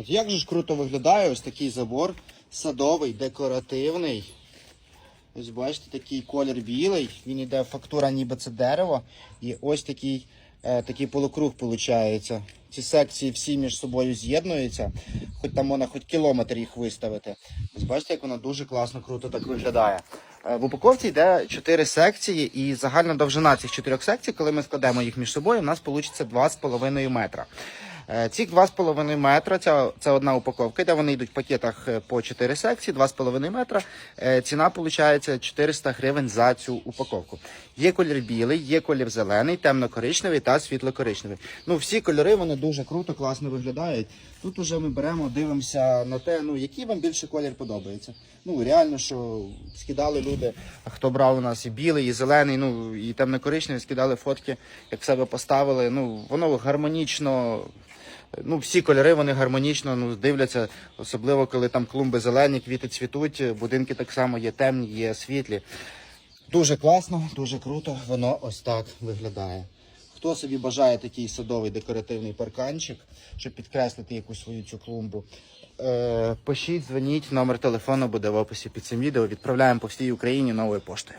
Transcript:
От як же ж круто виглядає ось такий забор садовий, декоративний. Ось бачите, такий колір білий, він іде фактура, ніби це дерево. І ось такий, е, такий полукруг виходить. Ці секції всі між собою з'єднуються, хоч там можна хоч кілометр їх виставити. Ось бачите, як воно дуже класно, круто так виглядає. Е, В упаковці йде 4 секції, і загальна довжина цих 4 секцій, коли ми складемо їх між собою, у нас вийде 2,5 метра. Е, Ці 2,5 метра, це, це одна упаковка, де вони йдуть в пакетах е, по 4 секції, 2,5 метра. Е, Ціна виходить 400 гривень за цю упаковку. Є колір білий, є колір зелений, темно-коричневий та світло-коричневий. Ну, всі кольори вони дуже круто, класно виглядають. Тут уже ми беремо, дивимося на те, ну який вам більше колір подобається. Ну реально, що скидали люди, хто брав у нас і білий, і зелений, ну і темно-коричневий, скидали фотки, як себе поставили. Ну воно гармонічно. Ну, всі кольори вони гармонічно ну, дивляться, особливо коли там клумби зелені, квіти цвітуть, будинки так само є темні, є світлі. Дуже класно, дуже круто, воно ось так виглядає. Хто собі бажає такий садовий декоративний парканчик, щоб підкреслити якусь свою цю клумбу, е, пишіть, дзвоніть, номер телефону буде в описі під цим відео. Відправляємо по всій Україні новою поштою.